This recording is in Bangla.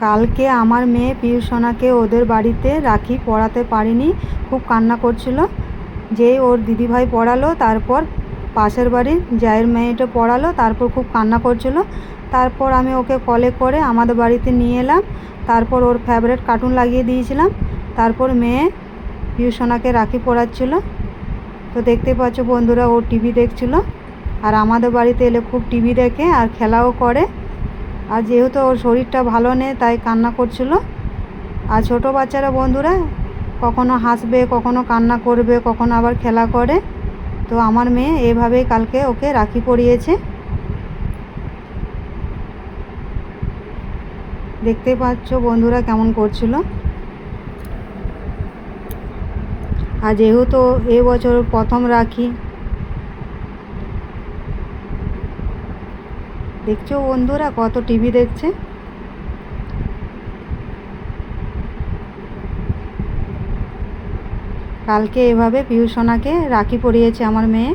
কালকে আমার মেয়ে পিউসোনাকে ওদের বাড়িতে রাখি পড়াতে পারিনি। খুব কান্না করছিল। যেই ওর দিদিভাই পড়ালো, তারপর পাশের বাড়ির জায়ের মেয়েটা পড়ালো, তারপর খুব কান্না করছিল। তারপর আমি ওকে কলে করে আমাদের বাড়িতে নিয়ে এলাম। তারপর ওর ফেভারিট কার্টুন লাগিয়ে দিয়েছিলাম। তারপর মেয়ে পিউসোনাকে রাখি পড়াচ্ছিল। তো দেখতে পাচ্ছ বন্ধুরা, ও টিভি দেখছিল। আর আমাদের বাড়িতে এলে খুব টিভি দেখে আর খেলাও করে। আর যেহেতু ওর শরীরটা ভালো নেই, তাই কান্না করছিল। আর ছোটো বাচ্চারা বন্ধুরা, কখনো হাসবে, কখনো কান্না করবে, কখনো আবার খেলা করে। তো আমার মেয়ে এভাবেই কালকে ওকে রাখি পরিয়েছে। দেখতে পাচ্ছ বন্ধুরা কেমন করছিল। আর যেহেতু এবছর প্রথম রাখি দেখছ বন্ধুরা কত টিভি দেখছে? কালকে এভাবে পিউসোনাকে রাখি পরিয়েছে আমার মেয়ে।